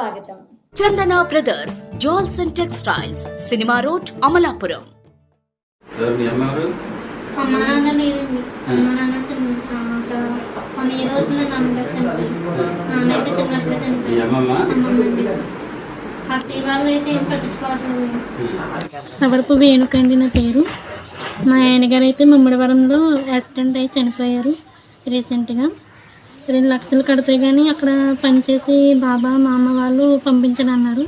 స్వాగతం. Chandana brothers jewels and textiles cinema road Amalapuram. Savarapu వేణుకండి నా పేరు. మా ఆయనగారు అయితే ముమ్మడివరంలో యాక్సిడెంట్ అయి చనిపోయారు రీసెంట్గా. రెండు లక్షలు కడితే కానీ అక్కడ పనిచేసి బాబా మా అమ్మ వాళ్ళు పంపించనన్నారు.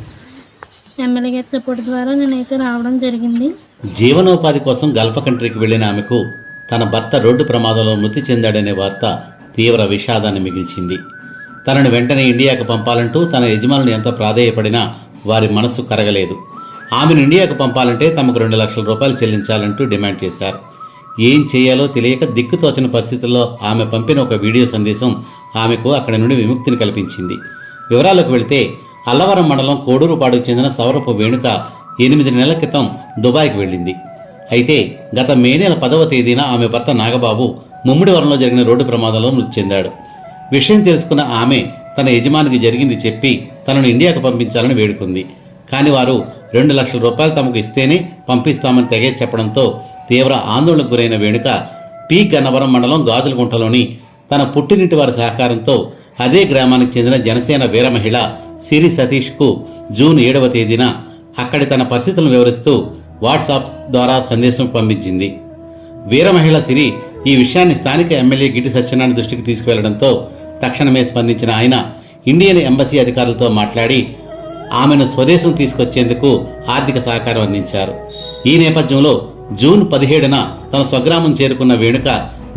ఎమ్మెల్యే గారి సపోర్ట్ ద్వారా నేనైతే రావడం జరిగింది. జీవనోపాధి కోసం గల్ఫ్ కంట్రీకి వెళ్ళిన ఆమెకు తన భర్త రోడ్డు ప్రమాదంలో మృతి చెందాడనే వార్త తీవ్ర విషాదాన్ని మిగిల్చింది. తనను వెంటనే ఇండియాకు పంపాలంటూ తన యజమానులు ఎంత ప్రాధేయపడినా వారి మనసు కరగలేదు. ఆమెను ఇండియాకు పంపాలంటే తమకు రెండు లక్షల రూపాయలు చెల్లించాలంటూ డిమాండ్ చేశారు. ఏం చేయాలో తెలియక దిక్కుతోచని పరిస్థితుల్లో ఆమె పంపిన ఒక వీడియో సందేశం ఆమెకు అక్కడి నుండి విముక్తిని కల్పించింది. వివరాలకు వెళితే అల్లవరం మండలం కోడూరుపాడుకు చెందిన సౌరపు వేణుక ఎనిమిది నెలల క్రితం దుబాయ్కి వెళ్ళింది. అయితే గత మే నెల పదవ తేదీన ఆమె భర్త నాగబాబు ముమ్మిడివరంలో జరిగిన రోడ్డు ప్రమాదంలో మృతి చెందాడు. విషయం తెలుసుకున్న ఆమె తన యజమానికి జరిగింది చెప్పి తనను ఇండియాకు పంపించాలని వేడుకుంది. కానీ వారు రెండు లక్షల రూపాయలు తమకు ఇస్తేనే పంపిస్తామని తెగేసి చెప్పడంతో తీవ్ర ఆందోళనకు గురైన వేణుక పి. గన్నవరం మండలం గాజులగుంటలోని తన పుట్టినింటి వారి సహకారంతో అదే గ్రామానికి చెందిన జనసేన వీరమహిళ సిరి సతీష్కు జూన్ ఏడవ తేదీన అక్కడి తన పరిస్థితులను వివరిస్తూ వాట్సాప్ ద్వారా సందేశం పంపించింది. వీరమహిళ సిరి ఈ విషయాన్ని స్థానిక ఎమ్మెల్యే గిటి సత్యనారాయణ దృష్టికి తీసుకువెళ్ళడంతో తక్షణమే స్పందించిన ఆయన ఇండియన్ ఎంబసీ అధికారులతో మాట్లాడి ఆమెను స్వదేశం తీసుకొచ్చేందుకు ఆర్థిక సహకారం అందించారు. ఈ నేపథ్యంలో జూన్ పదిహేడున తన స్వగ్రామం చేరుకున్న వేణుక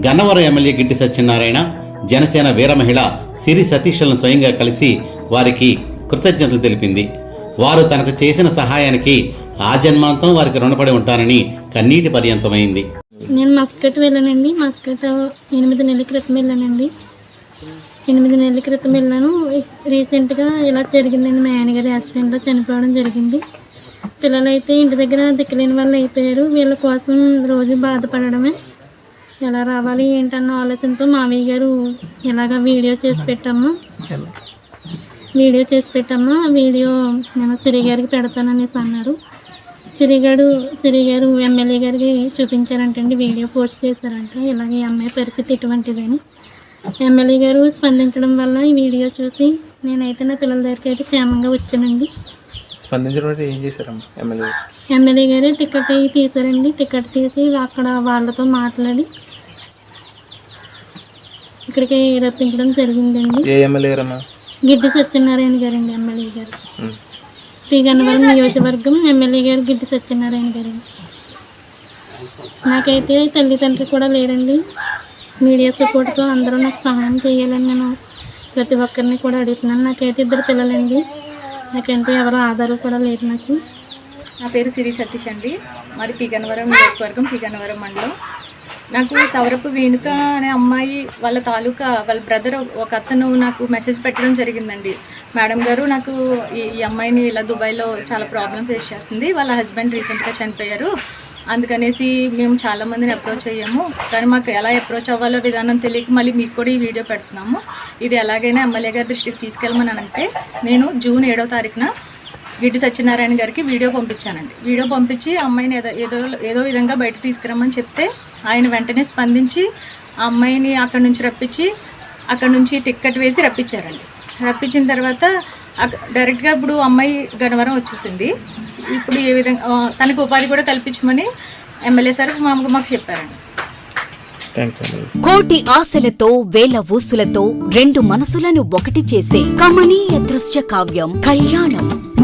గన్నవరం ఎమ్మెల్యే గిట్టి సత్యనారాయణ జనసేన వీర మహిళ సిరి సతీష్లను స్వయంగా కలిసి వారికి కృతజ్ఞతలు తెలిపింది. వారు తనకు చేసిన సహాయానికి ఆ జన్మాంతం వారికి రుణపడి ఉంటానని కన్నీటి పర్యంతమైంది. నేను మస్కట్ వెళ్ళానండి. మస్కట్ ఎనిమిది నెలల క్రితం వెళ్ళానండి. ఎనిమిది నెలల క్రితం వెళ్ళాను. రీసెంట్గా ఇలా జరిగిందండి. మా ఆయనగారి యాక్సిడెంట్లో చనిపోవడం జరిగింది. పిల్లలైతే ఇంటి దగ్గర దిక్కులేని వాళ్ళు అయిపోయారు. వీళ్ళ కోసం రోజు బాధపడడమే. ఎలా రావాలి ఏంటన్న ఆలోచనతో మావయ్య గారు ఇలాగ వీడియో చేసి పెట్టాము వీడియో చేసి పెట్టాము ఆ వీడియో నేను సిరి గారికి పెడతాననేసి అన్నారు. సిరిగాడు సిరి గారు ఎమ్మెల్యే గారికి చూపించారంటండి. వీడియో పోస్ట్ చేశారంట. ఇలాగే ఈ అమ్మాయి పరిస్థితి ఇటువంటిదని. ఎమ్మెల్యే గారు స్పందించడం వల్ల ఈ వీడియో చూసి నేనైతే నా పిల్లల దగ్గరికి అయితే క్షేమంగా వచ్చానండి. స్పందించడం ఏం చేశారమ్మా ఎమ్మెల్యే? ఎమ్మెల్యే గారే టికెట్ అవి తీశారండి. టికెట్ తీసి అక్కడ వాళ్ళతో మాట్లాడి ఇక్కడికి రప్పించడం జరిగిందండి. ఏ ఎమ్మెల్యే గారమ్మా గిడ్డి సత్యనారాయణ గారండి ఎమ్మెల్యే గారు. పి గన్నవరం నియోజకవర్గం ఎమ్మెల్యే గారు గిడ్డి సత్యనారాయణ గారండి. నాకైతే తల్లిదండ్రులు కూడా లేరండి. మీడియా సపోర్ట్తో అందరూ నాకు సహాయం చేయాలని నేను ప్రతి ఒక్కరిని కూడా అడుగుతున్నాను. నాకైతే ఇద్దరు పిల్లలండి. నాకంటూ ఎవరు ఆధారం కూడా లేదు నాకు. నా పేరు సిరి సతీష్ అండి. మరి పీగన్నవరం నియోజకవర్గం పీగన్నవరం మండలం. నాకు సౌరపు వేణుక అనే అమ్మాయి వాళ్ళ తాలూకా వాళ్ళ బ్రదర్ ఒక అతను నాకు మెసేజ్ పెట్టడం జరిగిందండి. మేడం గారు నాకు ఈ ఈ అమ్మాయిని ఇలా దుబాయ్లో చాలా ప్రాబ్లం ఫేస్ చేస్తుంది. వాళ్ళ హస్బెండ్ రీసెంట్గా చనిపోయారు. అందుకనేసి మేము చాలా మందిని అప్రోచ్ అయ్యాము. కానీ మాకు ఎలా అప్రోచ్ అవ్వాలో విధానం తెలియక మళ్ళీ మీకు కూడా ఈ వీడియో పెడుతున్నాము. ఇది ఎలాగైనా ఎమ్మెల్యే గారి దృష్టికి తీసుకెళ్ళమని అంటే నేను జూన్ ఏడవ తారీఖున గిడ్డి సత్యనారాయణ గారికి వీడియో పంపించానండి. వీడియో పంపించి ఆ అమ్మాయిని ఏదో ఏదో ఏదో విధంగా బయట తీసుకురమ్మని చెప్తే ఆయన వెంటనే స్పందించి ఆ అమ్మాయిని అక్కడి నుంచి రప్పించి అక్కడి నుంచి టిక్కెట్ వేసి రప్పించారండి. రప్పించిన తర్వాత డైరెక్ట్గా ఇప్పుడు అమ్మాయి గనవరం వచ్చేసింది. ఇప్పుడు ఏ విధంగా తనకు ఉపాధి కూడా కల్పించమని ఎమ్మెల్యే సార్ మాకు మాకు చెప్పారండి. కోటి ఆశలతో వేల ఊసులతో రెండు మనసులను ఒకటి చేసే కమనీయ దృశ్య కావ్యం కళ్యాణం.